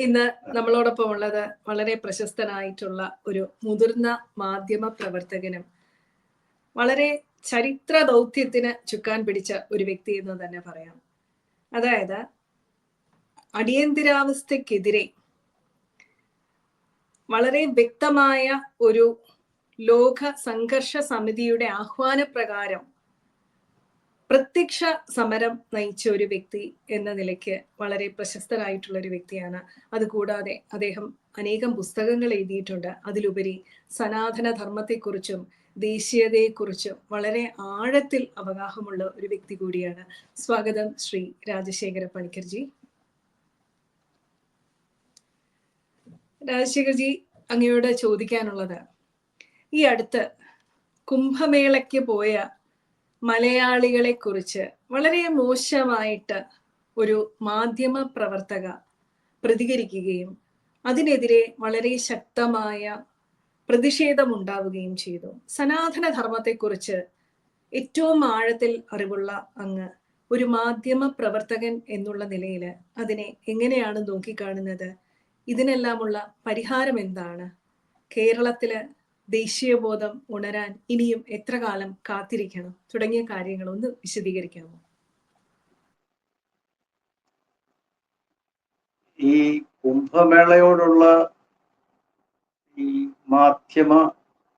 ഇന്ന് നമ്മളോടൊപ്പം ഉള്ളത് വളരെ പ്രശസ്തനായിട്ടുള്ള ഒരു മുതിർന്ന മാധ്യമ പ്രവർത്തകനും വളരെ ചരിത്ര ദൗത്യത്തിന് ചുക്കാൻ പിടിച്ച ഒരു വ്യക്തി എന്ന് തന്നെ പറയാം. അതായത് അടിയന്തരാവസ്ഥക്കെതിരെ വളരെ വ്യക്തമായ ഒരു ലോക സംഘർഷ സമിതിയുടെ ആഹ്വാനപ്രകാരം പ്രത്യക്ഷ സമരം നയിച്ച ഒരു വ്യക്തി എന്ന നിലയ്ക്ക് വളരെ പ്രശസ്തനായിട്ടുള്ള ഒരു വ്യക്തിയാണ്. അതുകൂടാതെ അദ്ദേഹം അനേകം പുസ്തകങ്ങൾ എഴുതിയിട്ടുണ്ട്. അതിലുപരി സനാതന ധർമ്മത്തെക്കുറിച്ചും ദേശീയതയെക്കുറിച്ചും വളരെ ആഴത്തിൽ അവഗാഹമുള്ള ഒരു വ്യക്തി കൂടിയാണ്. സ്വാഗതം ശ്രീ രാജശേഖര പണിക്കർജി. രാജശേഖർജി അങ്ങയോട് ചോദിക്കാനുള്ളത് ഈ അടുത്ത് കുംഭമേളയ്ക്ക് പോയ മലയാളികളെ കുറിച്ച് വളരെ മോശമായിട്ട് ഒരു മാധ്യമ പ്രവർത്തക പ്രതികരിക്കുകയും അതിനെതിരെ വളരെ ശക്തമായ പ്രതിഷേധമുണ്ടാവുകയും ചെയ്തു. സനാതന ധർമ്മത്തെക്കുറിച്ച് ഏറ്റവും ആഴത്തിൽ അറിവുള്ള അങ്ങ് ഒരു മാധ്യമ പ്രവർത്തകൻ എന്നുള്ള നിലയിൽ അതിനെ എങ്ങനെയാണ് നോക്കിക്കാണുന്നത്? ഇതിനെല്ലാമുള്ള പരിഹാരം എന്താണ്? കേരളത്തിൽ ദേശീയബോധം ഉണരാൻ ഇനിയും എത്ര കാലം കാത്തിരിക്കണം? തുടങ്ങിയ കാര്യങ്ങൾ ഒന്ന് വിശദീകരിക്കാമോ? ഈ കുംഭമേളയോടുള്ള ഈ മാധ്യമ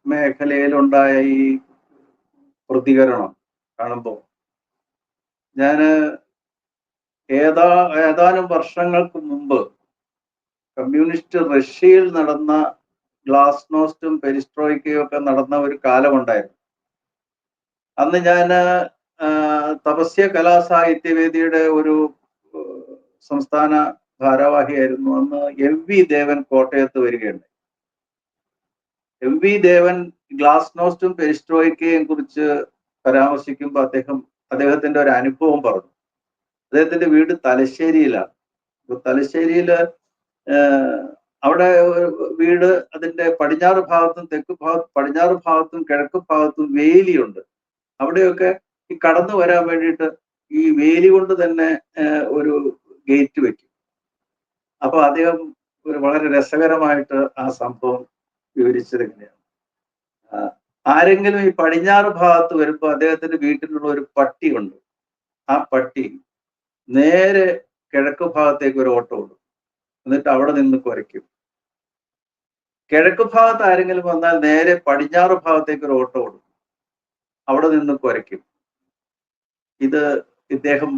മേഖലയിലുണ്ടായ ഈ പ്രതികരണം കാണുമ്പോൾ ഞാൻ ഏതാ ഏതാനും വർഷങ്ങൾക്ക് മുമ്പ് കമ്മ്യൂണിസ്റ്റ് റഷ്യയിൽ നടന്ന ഗ്ലാസ് നോസ്റ്റും പെരിസ്ട്രോയ്ക്കയും ഒക്കെ നടന്ന ഒരു കാലമുണ്ടായിരുന്നു. അന്ന് ഞാൻ തപസ്യ കലാസാഹിത്യവേദിയുടെ ഒരു സംസ്ഥാന ഭാരവാഹിയായിരുന്നു. അന്ന് എം വി ദേവൻ കോട്ടയത്ത് വരികയുണ്ടായി. എം വി ദേവൻ ഗ്ലാസ് നോസ്റ്റും പെരിസ്ട്രോയ്ക്കയും കുറിച്ച് പരാമർശിക്കുമ്പോൾ അദ്ദേഹം അദ്ദേഹത്തിന്റെ ഒരു അനുഭവം പറഞ്ഞു. അദ്ദേഹത്തിന്റെ വീട് തലശ്ശേരിയിലാണ്. അപ്പൊ തലശ്ശേരിയിൽ അവിടെ വീട് അതിന്റെ പടിഞ്ഞാറ് ഭാഗത്തും തെക്ക് ഭാഗത്തും പടിഞ്ഞാറ് ഭാഗത്തും കിഴക്ക് ഭാഗത്തും വേലിയുണ്ട്. അവിടെയൊക്കെ ഈ കടന്നു വരാൻ വേണ്ടിയിട്ട് ഈ വേലി കൊണ്ട് തന്നെ ഒരു ഗേറ്റ് വെക്കും. അപ്പൊ അദ്ദേഹം ഒരു വളരെ രസകരമായിട്ട് ആ സംഭവം വിവരിച്ചത് എങ്ങനെയാണ് ആരെങ്കിലും ഈ പടിഞ്ഞാറ് ഭാഗത്ത് വരുമ്പോൾ അദ്ദേഹത്തിന്റെ വീട്ടിലുള്ള ഒരു പട്ടി ഉണ്ട്. ആ പട്ടി നേരെ കിഴക്ക് ഭാഗത്തേക്ക് ഒരു ഓട്ടം ഓടും. എന്നിട്ട് അവിടെ നിന്ന് കുരയ്ക്കും. കിഴക്ക് ഭാഗത്ത് ആരെങ്കിലും വന്നാൽ നേരെ പടിഞ്ഞാറ് ഭാഗത്തേക്ക് ഒരു ഓട്ടോ ഓടും അവിടെ നിന്ന് കുരയ്ക്കും. ഇത് ഇദ്ദേഹം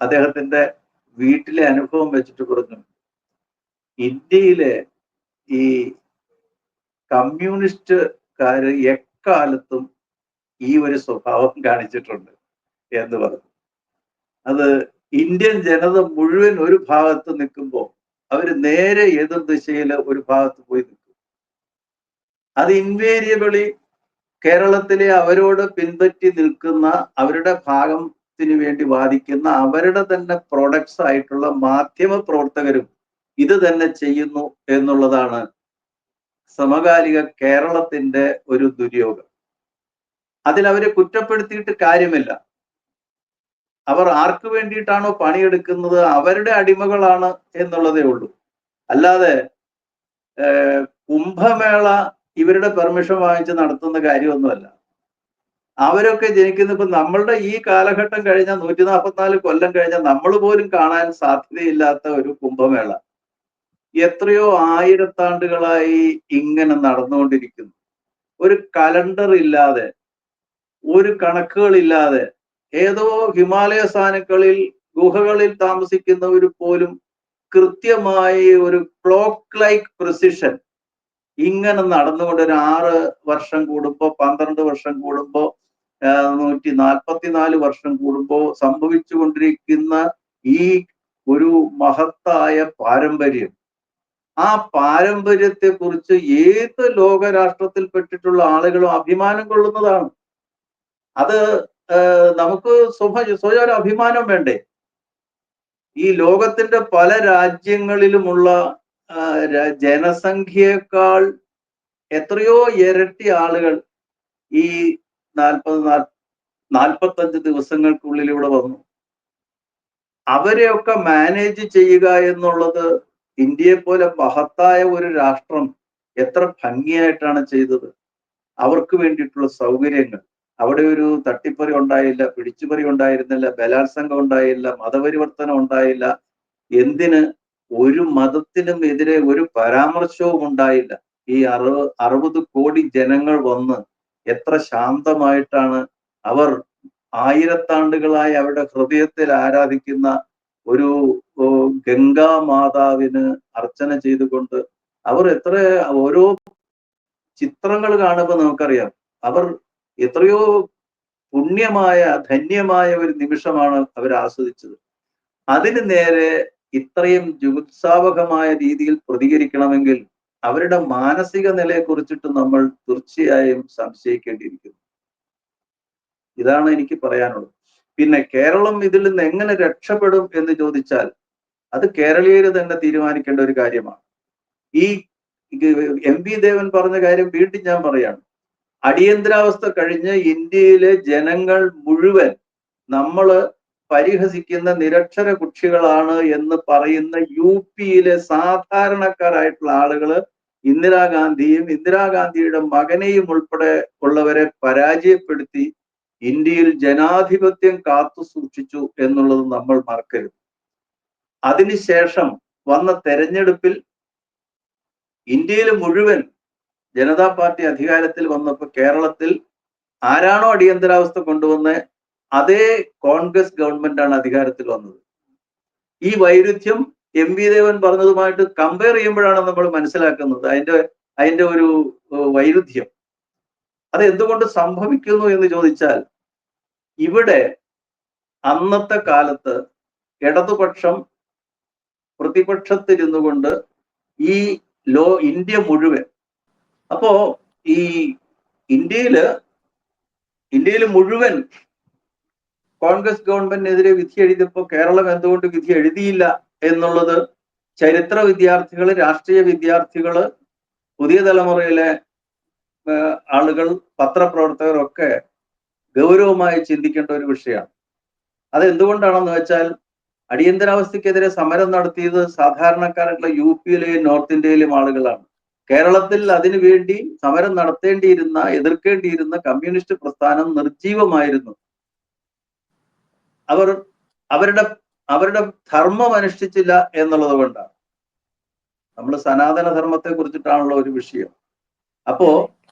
അദ്ദേഹത്തിന്റെ വീട്ടിലെ അനുഭവം വെച്ചിട്ട് പറഞ്ഞു ഇന്ത്യയിലെ ഈ കമ്മ്യൂണിസ്റ്റുകാര് എക്കാലത്തും ഈ ഒരു സ്വഭാവം കാണിച്ചിട്ടുണ്ട് എന്ന് പറഞ്ഞു. അത് ഇന്ത്യൻ ജനത മുഴുവൻ ഒരു ഭാഗത്ത് നിൽക്കുമ്പോൾ അവർ നേരെ എതിർ ദിശയിൽ ഒരു ഭാഗത്ത് പോയി നിൽക്കും. അത് ഇൻവേരിയബിളി കേരളത്തിലെ അവരോട് പിൻപറ്റി നിൽക്കുന്ന അവരുടെ ഭാഗത്തിന് വേണ്ടി വാദിക്കുന്ന അവരുടെ തന്നെ പ്രൊഡക്ട്സ് ആയിട്ടുള്ള മാധ്യമ പ്രവർത്തകരും ഇത് തന്നെ ചെയ്യുന്നു എന്നുള്ളതാണ് സമകാലിക കേരളത്തിന്റെ ഒരു ദുര്യോഗം. അതിൽ അവരെ കുറ്റപ്പെടുത്തിയിട്ട് കാര്യമില്ല. അവർ ആർക്ക് വേണ്ടിയിട്ടാണോ പണിയെടുക്കുന്നത്? അവരുടെ അടിമകളാണ് എന്നുള്ളതേ ഉള്ളൂ. അല്ലാതെ കുംഭമേള ഇവരുടെ പെർമിഷൻ വാങ്ങിച്ച് നടത്തുന്ന കാര്യമൊന്നുമല്ല. അവരൊക്കെ ജനിക്കുന്ന ഇപ്പൊ നമ്മളുടെ ഈ കാലഘട്ടം കഴിഞ്ഞ നൂറ്റി നാൽപ്പത്തിനാല് കൊല്ലം കഴിഞ്ഞ നമ്മൾ പോലും കാണാൻ സാധ്യതയില്ലാത്ത ഒരു കുംഭമേള. എത്രയോ ആയിരത്താണ്ടുകളായി ഇങ്ങനെ നടന്നുകൊണ്ടിരിക്കുന്നു. ഒരു കലണ്ടർ ഇല്ലാതെ ഒരു കണക്കുകളില്ലാതെ ഏതോ ഹിമാലയ സ്ഥാനങ്ങളിൽ ഗുഹകളിൽ താമസിക്കുന്നവർ പോലും കൃത്യമായി ഒരു ക്ലോക്ക് ലൈക്ക് പ്രിസിഷൻ ഇങ്ങനെ നടന്നുകൊണ്ട് ഒരു ആറ് വർഷം കൂടുമ്പോ പന്ത്രണ്ട് വർഷം കൂടുമ്പോ നൂറ്റി നാൽപ്പത്തിനാല് വർഷം കൂടുമ്പോൾ സംഭവിച്ചു കൊണ്ടിരിക്കുന്ന ഈ ഒരു മഹത്തായ പാരമ്പര്യം. ആ പാരമ്പര്യത്തെ കുറിച്ച് ഏത് ലോകരാഷ്ട്രത്തിൽപ്പെട്ടിട്ടുള്ള ആളുകളും അഭിമാനം കൊള്ളുന്നതാണ്. അത് നമുക്ക് സ്വഭ സ്വയം അഭിമാനം വേണ്ടേ? ഈ ലോകത്തിന്റെ പല രാജ്യങ്ങളിലുമുള്ള ജനസംഖ്യയേക്കാൾ എത്രയോ ഇരട്ടി ആളുകൾ ഈ നാൽപ്പത് നാൽപ്പത്തഞ്ച് ദിവസങ്ങൾക്കുള്ളിൽ ഇവിടെ വന്നു. അവരെയൊക്കെ മാനേജ് ചെയ്യുക എന്നുള്ളത് ഇന്ത്യയെ പോലെ മഹത്തായ ഒരു രാഷ്ട്രം എത്ര ഭംഗിയായിട്ടാണ് ചെയ്തത്. അവർക്ക് വേണ്ടിയിട്ടുള്ള സൗകര്യങ്ങൾ. അവിടെ ഒരു തട്ടിപ്പറി ഉണ്ടായില്ല പിടിച്ചുപറി ഉണ്ടായിരുന്നില്ല ബലാത്സംഗം ഉണ്ടായില്ല മതപരിവർത്തനം ഉണ്ടായില്ല. എന്തിന് ഒരു മതത്തിനും എതിരെ ഒരു പരാമർശവും ഉണ്ടായില്ല. ഈ അറു അറുപത് കോടി ജനങ്ങൾ വന്ന് എത്ര ശാന്തമായിട്ടാണ് അവർ ആയിരത്താണ്ടുകളായി അവരുടെ ഹൃദയത്തിൽ ആരാധിക്കുന്ന ഒരു ഗംഗാ മാതാവിന് അർച്ചന ചെയ്തുകൊണ്ട് അവർ എത്ര ഓരോ ചിത്രങ്ങൾ കാണുമ്പോൾ നമുക്കറിയാം. അവർ എത്രയോ പുണ്യമായ ധന്യമായ ഒരു നിമിഷമാണ് അവർ ആസ്വദിച്ചത്. അതിന് നേരെ ഇത്രയും ജുഗുത്സാവകമായ രീതിയിൽ പ്രതികരിക്കണമെങ്കിൽ അവരുടെ മാനസിക നിലയെ കുറിച്ചിട്ട് നമ്മൾ തീർച്ചയായും സംശയിക്കേണ്ടിയിരിക്കുന്നു. ഇതാണ് എനിക്ക് പറയാനുള്ളത്. പിന്നെ കേരളം ഇതിൽ നിന്ന് എങ്ങനെ രക്ഷപ്പെടും എന്ന് ചോദിച്ചാൽ അത് കേരളീയര് തന്നെ തീരുമാനിക്കേണ്ട ഒരു കാര്യമാണ്. ഈ എം വി ദേവൻ പറഞ്ഞ കാര്യം വീണ്ടും ഞാൻ പറയാണ്. അടിയന്തരാവസ്ഥ കഴിഞ്ഞ് ഇന്ത്യയിലെ ജനങ്ങൾ മുഴുവൻ നമ്മൾ പരിഹസിക്കുന്ന നിരക്ഷര കുക്ഷികളാണ് എന്ന് പറയുന്ന യു പിയിലെ സാധാരണക്കാരായിട്ടുള്ള ആളുകൾ ഇന്ദിരാഗാന്ധിയും ഇന്ദിരാഗാന്ധിയുടെ മകനെയും ഉൾപ്പെടെ ഉള്ളവരെ പരാജയപ്പെടുത്തി ഇന്ത്യയിൽ ജനാധിപത്യം കാത്തു സൂക്ഷിച്ചു എന്നുള്ളത് നമ്മൾ മറക്കരുത്. അതിനുശേഷം വന്ന തെരഞ്ഞെടുപ്പിൽ ഇന്ത്യയിൽ മുഴുവൻ ജനതാ പാർട്ടി അധികാരത്തിൽ വന്നപ്പോൾ കേരളത്തിൽ ആരാണോ അടിയന്തരാവസ്ഥ കൊണ്ടുവന്ന് അതേ കോൺഗ്രസ് ഗവൺമെന്റ് ആണ് അധികാരത്തിൽ വന്നത്. ഈ വൈരുദ്ധ്യം എം വി ദേവൻ പറഞ്ഞതുമായിട്ട് കമ്പയർ ചെയ്യുമ്പോഴാണ് നമ്മൾ മനസ്സിലാക്കുന്നത് അതിന്റെ അതിന്റെ ഒരു വൈരുദ്ധ്യം. അത് എന്തുകൊണ്ട് സംഭവിക്കുന്നു എന്ന് ചോദിച്ചാൽ ഇവിടെ അന്നത്തെ കാലത്ത് ഇടതുപക്ഷം പ്രതിപക്ഷത്തിരുന്നു കൊണ്ട് ഈ ലോ ഇന്ത്യ മുഴുവൻ അപ്പോ ഈ ഇന്ത്യയിൽ ഇന്ത്യയിൽ മുഴുവൻ കോൺഗ്രസ് ഗവൺമെന്റിനെതിരെ വിധി എഴുതിയപ്പോൾ കേരളം എന്തുകൊണ്ട് വിധി എഴുതിയില്ല എന്നുള്ളത് ചരിത്ര വിദ്യാർത്ഥികൾ രാഷ്ട്രീയ വിദ്യാർത്ഥികൾ പുതിയ തലമുറയിലെ ആളുകൾ പത്രപ്രവർത്തകരൊക്കെ ഗൗരവമായി ചിന്തിക്കേണ്ട ഒരു വിഷയമാണ്. അത് എന്തുകൊണ്ടാണെന്ന് വെച്ചാൽ അടിയന്തരാവസ്ഥക്കെതിരെ സമരം നടത്തിയത് സാധാരണക്കാരായിട്ടുള്ള യു പിയിലെയും നോർത്ത് ഇന്ത്യയിലെയും ആളുകളാണ്. കേരളത്തിൽ അതിനുവേണ്ടി സമരം നടത്തേണ്ടിയിരുന്ന എതിർക്കേണ്ടിയിരുന്ന കമ്മ്യൂണിസ്റ്റ് പ്രസ്ഥാനം നിർജീവമായിരുന്നു അവർ അവരുടെ അവരുടെ ധർമ്മം അനുഷ്ഠിച്ചില്ല എന്നുള്ളത് കൊണ്ടാണ്. നമ്മൾ സനാതന ധർമ്മത്തെ കുറിച്ചിട്ടാണല്ലോ ഒരു വിഷയം. അപ്പോ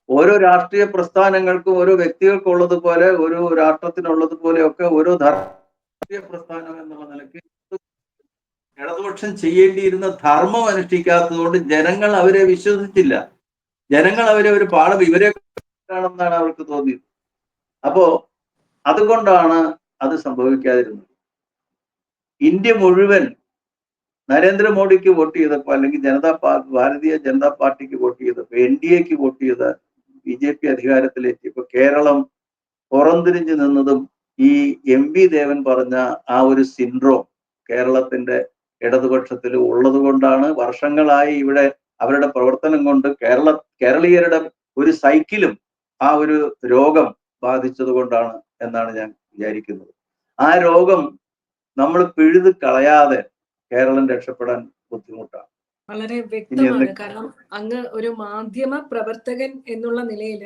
ഓരോ രാഷ്ട്രീയ പ്രസ്ഥാനങ്ങൾക്കും ഓരോ വ്യക്തികൾക്കും ഉള്ളതുപോലെ ഓരോ രാഷ്ട്രത്തിനുള്ളത് ഒക്കെ ഓരോ രാഷ്ട്രീയ പ്രസ്ഥാനം എന്നുള്ള നിലയ്ക്ക് ഇടതുപക്ഷം ചെയ്യേണ്ടിയിരുന്ന ധർമ്മം അനുഷ്ഠിക്കാത്തതുകൊണ്ട് ജനങ്ങൾ അവരെ വിശ്വസിച്ചില്ല. ജനങ്ങൾ അവരെ ഒരു പാഠം ഇവരെ ആണെന്നാണ് അവർക്ക് തോന്നിയത്. അപ്പോ അതുകൊണ്ടാണ് അത് സംഭവിക്കാതിരുന്നത് ഇന്ത്യ മുഴുവൻ നരേന്ദ്രമോദിക്ക് വോട്ട് ചെയ്തപ്പോ അല്ലെങ്കിൽ ജനതാ ഭാരതീയ ജനതാ പാർട്ടിക്ക് വോട്ട് ചെയ്തപ്പോ എൻ ഡി എക്ക് വോട്ട് ചെയ്ത ബി ജെ പി അധികാരത്തിലെത്തിയപ്പോൾ കേരളം പുറംതിരിഞ്ഞു നിന്നതും ഈ എം വി ദേവൻ പറഞ്ഞ ആ ഒരു സിൻഡ്രോം കേരളത്തിന്റെ ഇടതുപക്ഷത്തിൽ ഉള്ളത് കൊണ്ടാണ് വർഷങ്ങളായി ഇവിടെ അവരുടെ പ്രവർത്തനം കൊണ്ട് കേരള കേരളീയരുടെ ഒരു സൈക്കിളും ആ ഒരു രോഗം ബാധിച്ചത് കൊണ്ടാണ് എന്നാണ് ഞാൻ വിചാരിക്കുന്നത്. ആ രോഗം നമ്മൾ പിഴുത് കളയാതെ കേരളം രക്ഷപ്പെടാൻ ബുദ്ധിമുട്ടാണ്. വളരെ വ്യക്തമാണ്. കാരണം അങ്ങ് ഒരു മാധ്യമ പ്രവർത്തകൻ എന്നുള്ള നിലയിൽ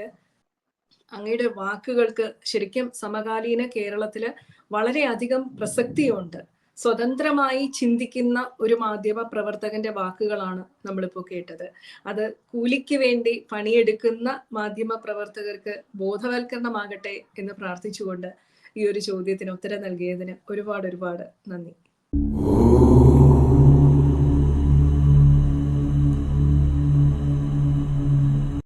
അങ്ങയുടെ വാക്കുകൾക്ക് ശരിക്കും സമകാലീന കേരളത്തിൽ വളരെയധികം പ്രസക്തിയുണ്ട്. സ്വതന്ത്രമായി ചിന്തിക്കുന്ന ഒരു മാധ്യമ പ്രവർത്തകന്റെ വാക്കുകളാണ് നമ്മളിപ്പോൾ കേട്ടത്. അത് കൂലിക്ക് വേണ്ടി പണിയെടുക്കുന്ന മാധ്യമ പ്രവർത്തകർക്ക് ബോധവൽക്കരണമാകട്ടെ എന്ന് പ്രാർത്ഥിച്ചുകൊണ്ട് ഈ ഒരു ചോദ്യത്തിന് ഉത്തരം നൽകിയതിന് ഒരുപാട് ഒരുപാട് നന്ദി.